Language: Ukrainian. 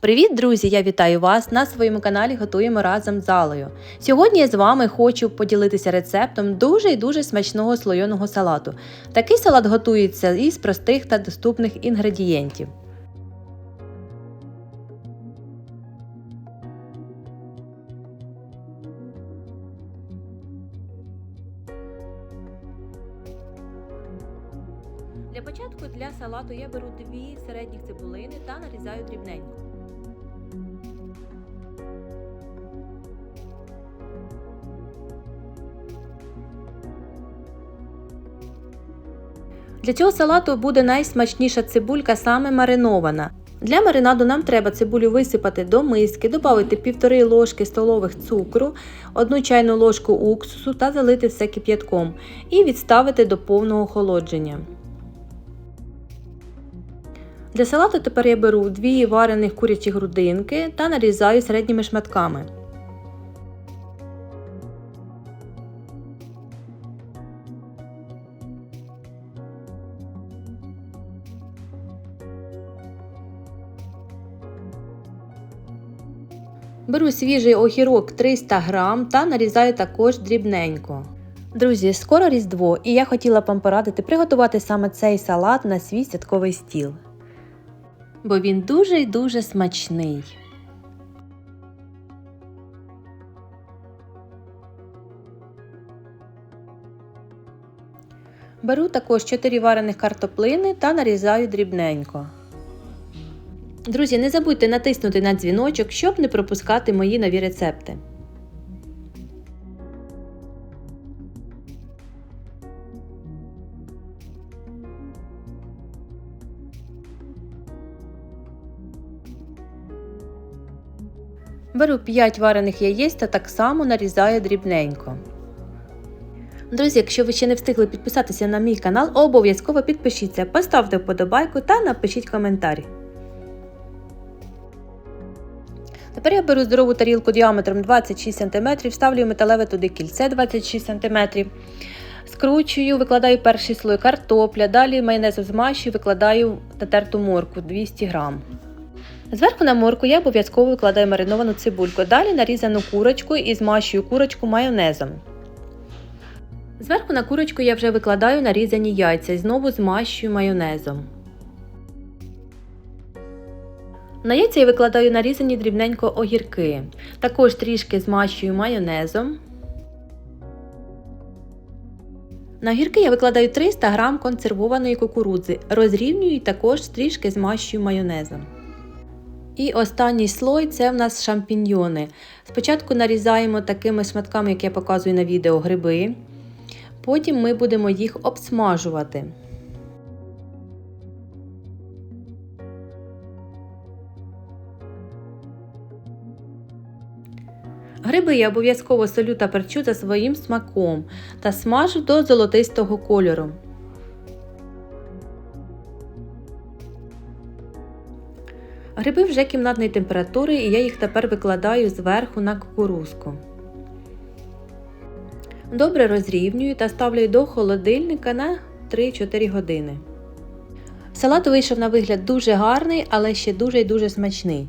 Привіт, друзі! Я вітаю вас на своєму каналі Готуємо разом з Алою. Сьогодні я з вами хочу поділитися рецептом дуже і дуже смачного слойоного салату. Такий салат готується із простих та доступних інгредієнтів. Для початку для салату я беру дві середніх цибулини та нарізаю дрібненько. Для цього салату буде найсмачніша цибулька саме маринована. Для маринаду нам треба цибулю висипати до миски, додати 1,5 ложки столових цукру, 1 чайну ложку уксусу та залити все кип'ятком і відставити до повного охолодження. Для салату тепер я беру дві варених курячі грудинки та нарізаю середніми шматками. Беру свіжий огірок 300 г та нарізаю також дрібненько. Друзі, скоро Різдво, і я хотіла б вам порадити приготувати саме цей салат на свій святковий стіл. Бо він дуже і дуже смачний. Беру також 4 варених картоплини та нарізаю дрібненько. Друзі, не забудьте натиснути на дзвіночок, щоб не пропускати мої нові рецепти. Беру 5 варених яєць та так само нарізаю дрібненько. Друзі, якщо ви ще не встигли підписатися на мій канал, обов'язково підпишіться, поставте вподобайку та напишіть коментар. Тепер я беру здорову тарілку діаметром 26 см, ставлю металеве туди кільце 26 см. Скручую, викладаю перший слой картопля, далі майонезом змащую, викладаю натерту морку 200 г. Зверху на морку я обов'язково викладаю мариновану цибульку, далі нарізану курочку і змащую курочку майонезом. Зверху на курочку я вже викладаю нарізані яйця і знову змащую майонезом. На яйця я викладаю нарізані дрібненько огірки. Також трішки змащую майонезом. На огірки я викладаю 300 г консервованої кукурудзи, розрівнюю і також трішки змащую майонезом. І останній слой це в нас шампіньйони. Спочатку нарізаємо такими шматками, як я показую на відео, гриби. Потім ми будемо їх обсмажувати. Гриби я обов'язково солю та перчу за своїм смаком та смажу до золотистого кольору. Гриби вже кімнатної температури і я їх тепер викладаю зверху на кукурузку. Добре розрівнюю та ставлю до холодильника на 3-4 години. Салат вийшов на вигляд дуже гарний, але ще дуже і дуже смачний.